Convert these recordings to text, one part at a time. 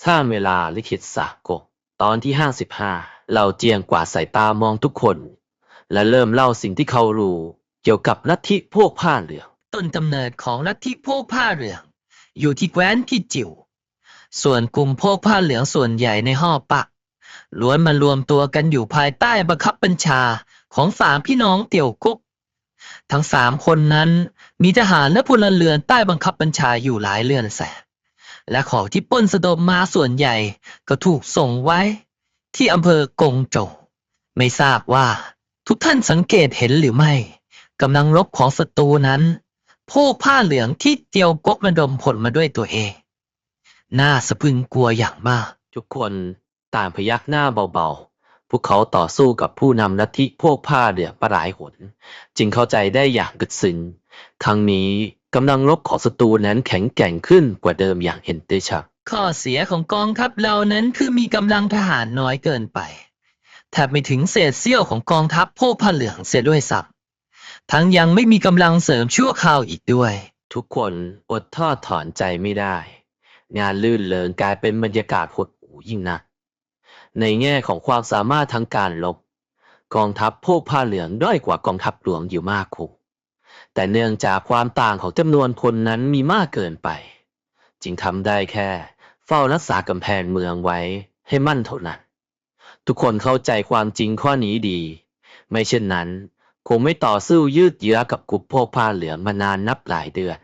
ถ้าเวลาลิขิตสากกตอนที่ห้าสิบห้าเราเจียงกว่าดสายตามองทุกคน และเริ่มเล่าสิ่งที่เขารู้ เกี่ยวกับลัทธิพวกผ้าเหลือง ต้นกำเนิดของลัทธิพวกผ้าเหลือง อยู่ที่แคว้นที่จิ๋วส่วนกลุ่มพวกผ้าเหลืองส่วนใหญ่ในห่อปะล้วนมารวมตัวกันอยู่ภายใต้บังคับบัญชาของสามพี่น้องเตี่ยวกุ๊กทั้งสามคนนั้นมีทหารและพลเรือนใต้บังคับบัญชาอยู่หลายเรือนแสน และของที่ปล้นสะดมมาส่วนใหญ่ก็ถูกส่งไว้ ที่อำเภอกงโจวไม่ทราบว่าทุกท่านสังเกตเห็นหรือไม่กำลังรบของศัตรูนั้นพวกผ้าเหลืองที่เตียวกกระดมผลมาด้วยตัวเอง น่าสะพึงกลัวอย่างมาก ทุกคนต่างพยักหน้าเบาๆ พวกเขาต่อสู้กับผู้นำลัทธิพวกผ้าเหลืองประหลายหน จึงเข้าใจได้อย่างกึดซึ้งครั้งนี้ กำลังรบของศัตรูนั้นแข็งแกร่งขึ้นกว่าเดิมอย่างเห็นได้ชัด ข้อเสียของกองทัพเรานั้นคือมีกำลังทหารน้อยเกินไปแทบไม่ถึงเศษเสี้ยวของกองทัพพวกผ้าเหลืองเสียด้วยซ้ำทั้งยังไม่มีกำลังเสริมชั่วคราวอีกด้วย ทุกคนอดทอดถอนใจไม่ได้ งานลื่นเลิงกลายเป็นบรรยากาศหดหู่ยิ่งนักในแง่ของความสามารถทางการรบกองทัพพวกผ้าเหลืองด้อยกว่ากองทัพหลวงอยู่มากคุ แต่เนื่องจากความต่างของจำนวนพลนั้นมีมากเกินไป จึงทำได้แค่ เฝ้ารักษากำแพงเมืองไว้ให้มั่นเท่านั้น ทุกคนเข้าใจความจริงข้อนี้ดี ไม่เช่นนั้น คงไม่ต่อสู้ยืดเยื้อกับกลุ่มพวกผ้าเหลืองมานานนับหลายเดือน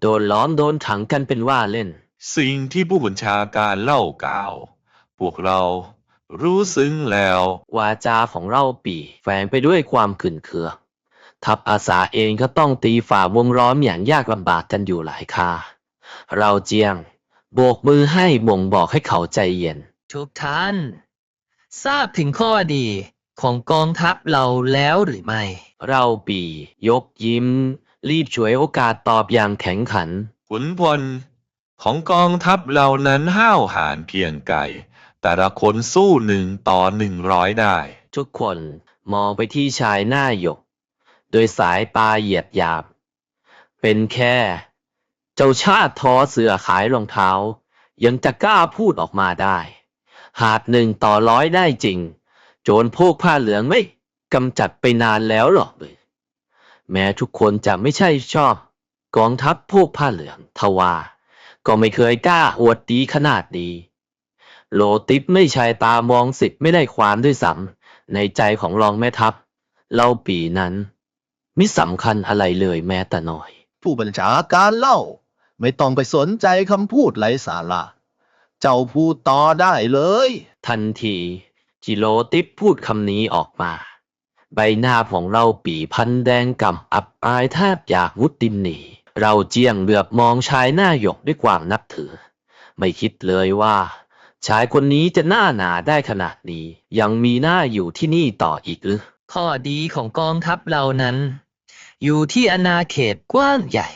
โดนล้อมโดนถังกันเป็นว่าเล่น สิ่งที่ผู้บัญชาการเล่ากล่าว พวกเรารู้ซึ้งแล้ว วาจาของเราปีแฝงไปด้วยความขื่นเคือง ทัพอาสาเองก็ต้องตีฝ่าวงล้อมอย่างยากลำบากกันอยู่หลายคา เราเจียง โบกมือให้บ่งบอกให้เขาใจเย็น ทุกท่าน ทราบถึงข้อดีของกองทัพเราแล้วหรือไม่ เราปี ยกยิ้ม รีบฉวยโอกาสตอบอย่างแข็งขัน ขุนพลของกองทัพเหล่านั้นห้าวหาญเพียงไกลแต่ละคนสู้หนึ่งต่อหนึ่งร้อยได้ ทุกคนมองไปที่ชายหน้าหยก โดยสายตาเหยียดหยาบ เป็นแค่ เจ้าชาติทอเสือขายรองเท้า ยังจะกล้าพูดออกมาได้ หากหนึ่งต่อร้อยได้จริง โจรพวกผ้าเหลืองไม่กำจัดไปนานแล้วหรอกเลยแม้ทุกคนจะไม่ใช่ชอบ กองทัพพวกผ้าเหลืองทว่า ก็ไม่เคยกล้าอวดดีขนาดนี้โลติปไม่ใช่ตามองสิทธิ์ไม่ได้ความด้วยซ้ำในใจของรองแม่ทัพ เล่าปีนั้น มิสำคัญอะไรเลยแม้แต่น้อย ผู้บัญชาการเล่า ไม่ต้องไปสนใจคำพูดไร้สาระเจ้าพูดต่อได้เลย ทันทีจิโลติปพูดคำนี้ออกมา ใบหน้าของเราปีพันแดงกำอับอายแทบอยากวุดดินหนีเราเจียงเหลือบมองชายหน้าหยกด้วยความนับถือ ไม่คิดเลยว่า ชายคนนี้จะหน้าหนาได้ขนาดนี้ ยังมีหน้าอยู่ที่นี่ต่ออีกหรือ ข้อดีของกองทัพเรานั้น อยู่ที่อาณาเขตกว้างใหญ่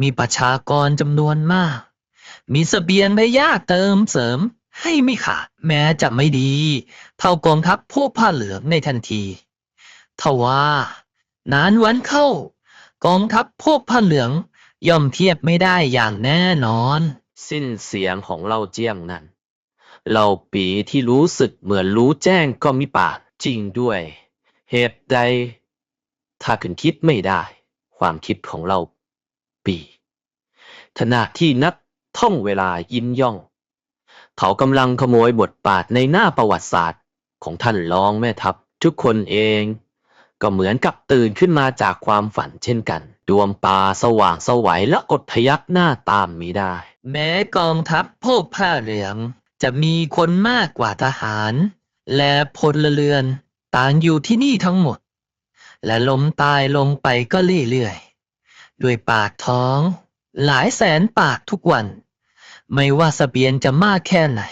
มีประชากรจำนวนมาก มีเสบียงไม่ยากเติมเสริม ให้ไม่ขาดแม้จะไม่ดี เท่ากองทัพพวกผ้าเหลืองในทันทีทว่านานวันเข้า กองทัพพวกผ้าเหลืองย่อมเทียบไม่ได้อย่างแน่นอน สิ้นเสียงของเราเจียงนั้นเราปีที่รู้สึกเหมือนรู้แจ้งก็มีปากจริงด้วย เหตุใด ถ้าคุณคิดไม่ได้ ความคิดของเราปีขณะที่นักท่องเวลายิ้มย่อง เขากำลังขโมยบทบาทในหน้าประวัติศาสตร์ของท่านรองแม่ทัพทุกคนเอง ก็เหมือนกับตื่นขึ้นมาจากความฝันเช่นกัน ดวงตาสว่างสวัยและอดพยักหน้าตามมิได้ แม้กองทัพพวกผ้าเหลือง จะมีคนมากกว่าทหาร และพลเรือน ต่างอยู่ที่นี่ทั้งหมด และล้มตายลงไปก็เรื่อยๆ ด้วยปากท้อง หลายแสนปากทุกวัน ไม่ว่าสเสบียงจะมากแค่ไหน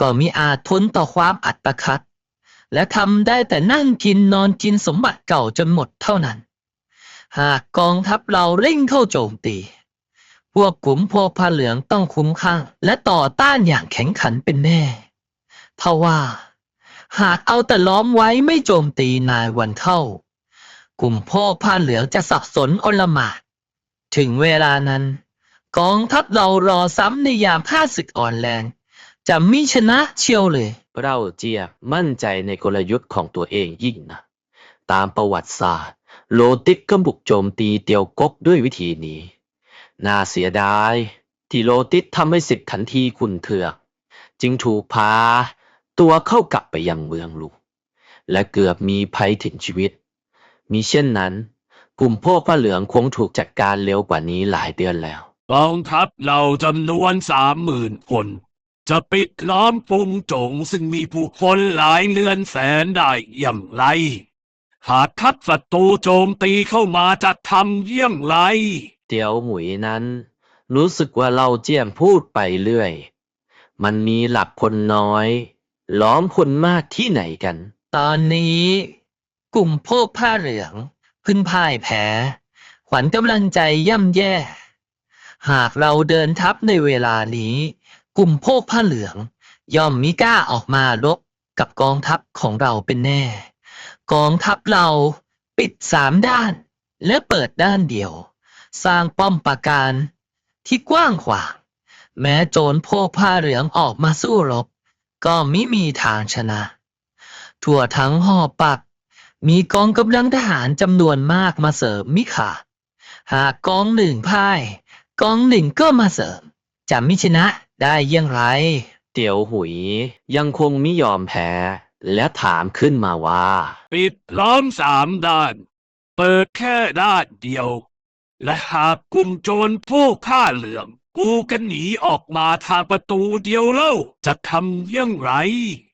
ก็มีอาจทนต่อความอัตคัด และทำได้แต่นั่งกินนอนกินสมบัติเก่าจนหมดเท่านั้น หากกองทัพเราเร่งเข้าโจมตี พวกกลุ่มพวกผ้าเหลืองต้องคุ้มข้าง และต่อต้านอย่างแข็งขันเป็นแน่ทว่า หากเอาแต่ล้อมไว้ไม่โจมตีนายวันเข้า กลุ่มพวกผ้าเหลืองจะสับสนอนลหมาดถึงเวลานั้น กองทัพเรารอซ้ำในยามข้าศึกอ่อนแรง จะไม่ชนะเชียวเลย เราเจียมั่นใจในกลยุทธ์ของตัวเองยิ่งนะ ตามประวัติศาสตร์ โลติกก็บุกโจมตีเตียวกกด้วยวิธีนี้ น่าเสียดาย ที่โลติสทำให้สิทธิ์ขันทีขุนเถือก จึงถูกพา ตัวเข้ากลับไปยังเมืองลวงและเกือบมีภัยถึงชีวิต มีเช่นนั้น กลุ่มพวกผ้าเหลืองคงถูกจัดการเร็วกว่านี้หลายเดือนแล้ว กองทัพเราจำนวนสามหมื่นคน จะปิดล้อมกรุงจงซึ่งมีผู้คนหลายเรือนแสนได้อย่างไร หากทัพศัตรูโจมตีเข้ามาจะทำเยี่ยงไร เตียวหมุยนั้น รู้สึกว่าเราเจียมพูดไปเรื่อย มันมีหลักคนน้อย ล้อมคนมากที่ไหนกัน ตอนนี้ กลุ่มพวกผ้าเหลืองพึ่งพ่ายแพ้ ขวัญกำลังใจย่ำแย่ หากเราเดินทัพในเวลานี้ กลุ่มพวกผ้าเหลือง ย่อมมิกล้าออกมารบกับกองทัพของเราเป็นแน่ กองทัพเราปิดสามด้าน และเปิดด้านเดียว สร้างป้อมปราการที่กว้างขวางแม้โจรพวกผ้าเหลืองออกมาสู้รบ ก็ไม่มีทางชนะ ทั่วทั้งหอปัก มีกองกำลังทหารจำนวนมากมาเสริมมิค่ะ หากกองหนึ่งพ่าย กองหนึ่งก็มาเสริมจะมิชนะได้อยังไร เตียวหุยยังคงไม่ยอมแพ้ และถามขึ้นมาว่า ปิดล้อมสามด้าน เปิดแค่ด้านเดียว และหากกลุ่มโจรผู้ฆ่าเหลืองกูกันหนีออกมาทางประตูเดียวเล่า จะทำเยี่ยงไร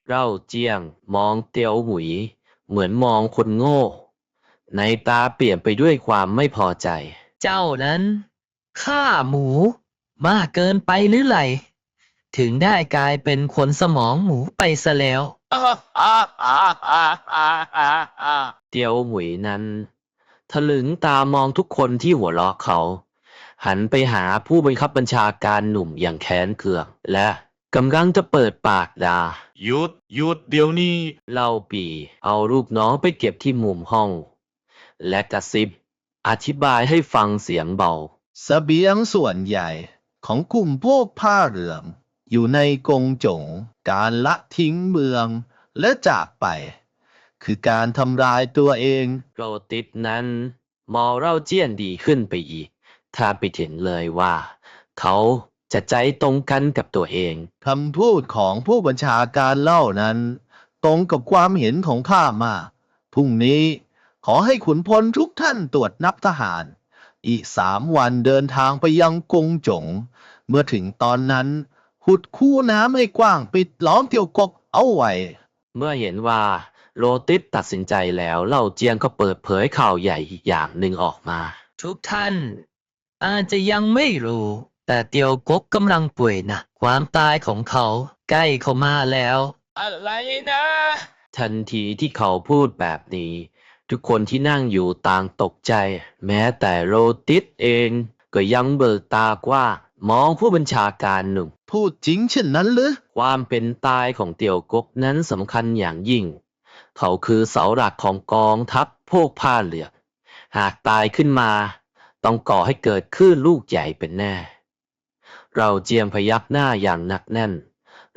เราเจียงมองเตียวหุย เหมือนมองคนโง่ ในตาเปลี่ยนไปด้วยความไม่พอใจ เจ้านั้นฆ่าหมูมากเกินไปหรือไรถึงได้กลายเป็นคนสมองหมูไปซะแล้ว เตียวหมุยนั้นถลึงตามองทุกคนที่หัวเราะเขา หันไปหาผู้บังคับบัญชาการหนุ่มอย่างแค้นเคืองและ กำลังจะเปิดปากด่า หยุด หยุดเดี๋ยวนี้ เล่าปี เอาลูกน้องไปเก็บที่มุมห้อง และกระซิบ อธิบายให้ฟังเสียงเบา เสบียงส่วนใหญ่ของกลุ่มพวกผ้าเหลือง อยู่ในกงจง การละทิ้งเมือง และจากไป คือการทำลายตัวเองโรติสนั้นมองเราเจี้ยนดีขึ้นไปอีก ถ้าไปเห็นเลยว่า เขา จะใจตรงกันกับตัวเอง คำพูดของผู้บัญชาการเล่านั้น ตรงกับความเห็นของข้ามากพรุ่งนี้ขอให้ขุนพลทุกท่านตรวจนับทหาร อีกสามวันเดินทางไปยังกงจง เมื่อถึงตอนนั้นขุดคู่น้ำให้กว้างปิดล้อมเตียวกกเอาไว้ เมื่อเห็นว่าโรติสตัดสินใจแล้วเล่าเจียงก็เปิดเผยข่าวใหญ่อีกอย่างหนึ่งออกมา ทุกท่านอาจจะยังไม่รู้ แต่เตียวกกกำลังป่วยหนะความตายของเขาใกล้เข้ามาแล้ว อะไรนะ ทันทีที่เขาพูดแบบนี้ ทุกคนที่นั่งอยู่ต่างตกใจ แม้แต่โรติสเอง ก็ยังเบิกตากว้างมองผู้บัญชาการหนุ่ม พูดจริงเช่นนั้นหรือความเป็นตายของเตียวกกนั้นสำคัญอย่างยิ่ง เขาคือเสาหลักของกองทัพพวกผ้าเหลืองหากตายขึ้นมา ต้องก่อให้เกิดคลื่นลูกใหญ่เป็นแน่ เราเจียมพยักหน้าอย่างหนักแน่น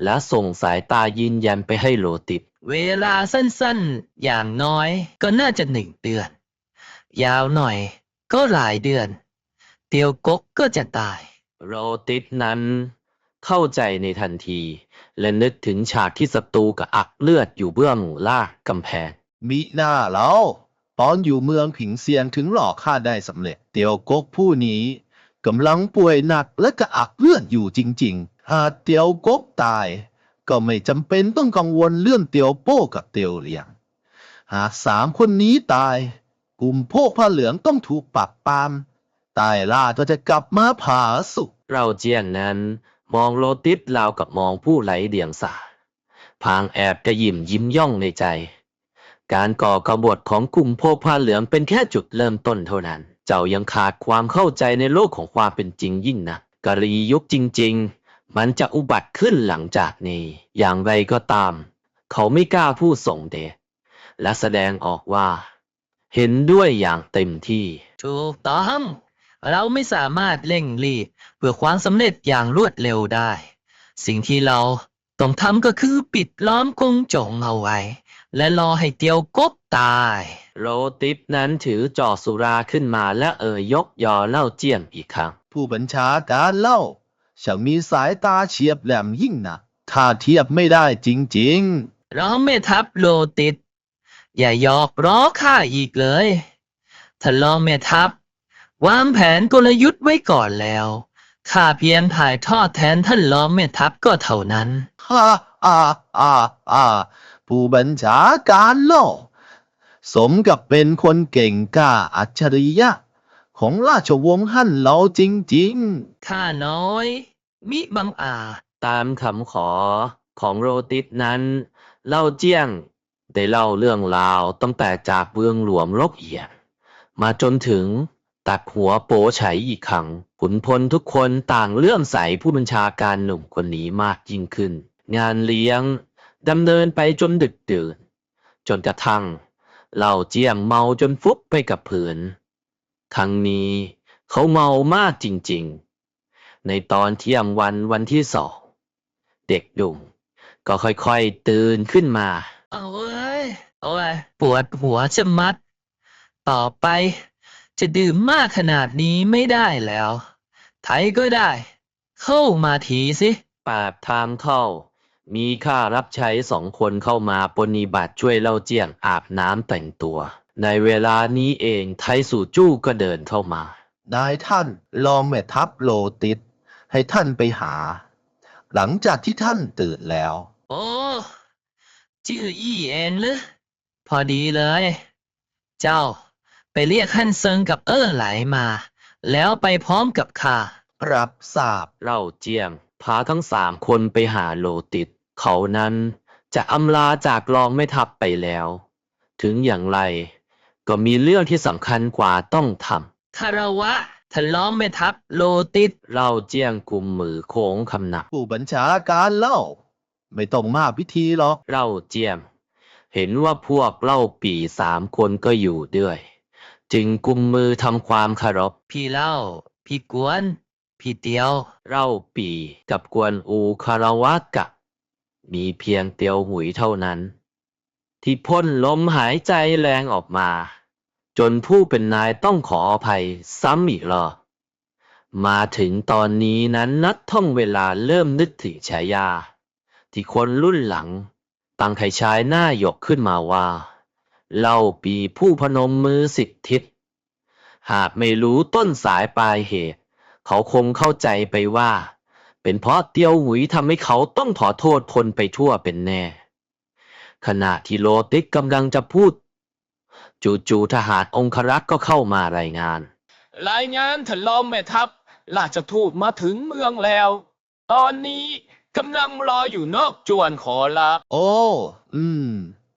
และส่งสายตายืนยันไปให้โลติด เวลาสั้นๆ อย่างน้อยก็น่าจะหนึ่งเดือน ยาวหน่อยก็หลายเดือน เตียวกกก็จะตาย โรติสนั้น เข้าใจในทันที และนึกถึงฉากที่ศัตรูกับอักเลือดอยู่เบื้องล่างกำแพง มิหน้าแล้วตอนอยู่เมืองผิงเซียงถึงหลอกข้าได้สำเร็จ เตียวกกผู้นี้ กำลังป่วยหนักและกระอักเลือดอยู่จริง ๆ หากเตียวกกตาย ก็ไม่จำเป็นต้องกังวลเรื่องเตียวโป้กับเตียวเหลียง หากสามคนนี้ตาย กลุ่มพวกผ้าเหลืองต้องถูกปรับปรามตายล่าก็จะกลับมาผาสุกเราเจียงนั้น มองโลติสราวกับมองผู้ไร้เดียงสาพางแอบกระยิ้มยิ้มย่องในใจ การก่อกบฏของกลุ่มพวกผ้าเหลืองเป็นแค่จุดเริ่มต้นเท่านั้น เจ้ายังขาดความเข้าใจในโลกของความเป็นจริงยิ่งนะกรียุคจริง ๆ มันจะอุบัติขึ้นหลังจากนี้ อย่างไรก็ตาม เขาไม่กล้าพูดส่งเดชและแสดงออกว่า เห็นด้วยอย่างเต็มที่ ถูกต้องเราไม่สามารถเร่งรีบเพื่อความสำเร็จอย่างรวดเร็วได้ สิ่งที่เรา ต้องทำก็คือปิดล้อมกงจงเอาไว้ และรอให้เตียวกบตาย โรติปนั้นถือจอกสุราขึ้นมาและเอ่ยยกยอเล่าเจียงอีกครั้ง ผู้บัญชาการเล่าช่างมีสายตาเฉียบแหลมยิ่งนะถ้าเทียบไม่ได้จริงเราไม่ทับโลติด อย่าหยอกล้อข้าอีกเลยถ้าลองแม่ทัพวางแผนกลยุทธ์ไว้ก่อนแล้ว ข้าเพียงถ่ายทอดแทนท่านล้อมแม่ทัพก็เท่านั้นๆฮ่าอ่าอ่าอ่าผู้บัญชาการเล่าสมกับเป็นคนเก่งกล้าอัจฉริยะ ของราชวงศ์ฮั่นเราจริงๆข้าน้อย มิบังอาจตามคำขอของโรติสนั้น เล่าเจียง ได้เล่าเรื่องราวตั้งแต่จากเมืองหลวงลกเอียดมาจนถึงตัดหัวโปไฉอีกครั้ง ขุนพลทุกคนต่างเลื่อมใสผู้บัญชาการหนุ่มคนนี้มากยิ่งขึ้น งานเลี้ยงดำเนินไปจนดึกดื่น จนกระทั่งเหล่าเจียงเมาจนฟุบไปกับพื้นครั้งนี้เขาเมามากจริงๆ ในตอนเที่ยงวันวันที่สอง เด็กดุงก็ค่อยๆ ตื่นขึ้นมา เอาเว้ย เอาไว้ย ปวดหัวจะมัด ต่อไป จะดื่มมากขนาดนี้ไม่ได้แล้ว ไทยก็ได้ เข้ามาทีสิ ปากทางเข้า มีข้ารับใช้สองคนเข้ามาปฏิบัติช่วยเล่าเจียงอาบน้ำแต่งตัว ในเวลานี้เองไทสู่จู้ก็เดินเข้ามานายท่านลองแม่ทัพโลติสให้ท่านไปหา หลังจากที่ท่านตื่นแล้ว โอ้ชื่ออี้เองหรือพอดีเลย เจ้า ไปเรียกฮั่นเซิงกับเอ้อไหลมา แล้วไปพร้อมกับข้า รับทราบ เล่าเจียง พาทั้งสามคนไปหาโลติสเขานั้นจะอำลาจากรองไม่ทัพไปแล้ว ถึงอย่างไร ก็มีเรื่องที่สำคัญกว่าต้องทำคารวะทะล้อมแม่ทัพโลติสเล่าเจียงกุมมือโค้งคำนับ ผู้บัญชาการเล่า ไม่ต้องมาพิธีหรอก เล่าเจียม เห็นว่าพวกเล่าปีสามคนก็อยู่ด้วย จึงกุมมือทำความเคารพพี่เล่า พี่กวน พี่เตียว เล่าปีกับกวนอูคารวะกะ มีเพียงเตียวหุยเท่านั้น ที่พ่นลมหายใจแรงออกมา จนผู้เป็นนายต้องขออภัยซ้ำอีกรอบมาถึงตอนนี้นั้นนัดท่องเวลาเริ่มนึกถึงฉายา ที่คนรุ่นหลัง ตั้งให้ชายหน้าหยกขึ้นมาว่า เล่าปีผู้พนมมือสิบทิศ หากไม่รู้ต้นสายปลายเหตุ เขาคงเข้าใจไปว่า เป็นเพราะเตียวหุยทำให้เขาต้องขอโทษคนไปทั่วเป็นแน่ ขณะที่โลติกกำลังจะพูด จู่ๆทหารองครักษ์ก็เข้ามารายงาน รายงานถล่อมแม่ทัพราชทูตมาถึงเมืองแล้ว ตอนนี้กำลังรออยู่นอกจวนขอรับ โอ้ อืม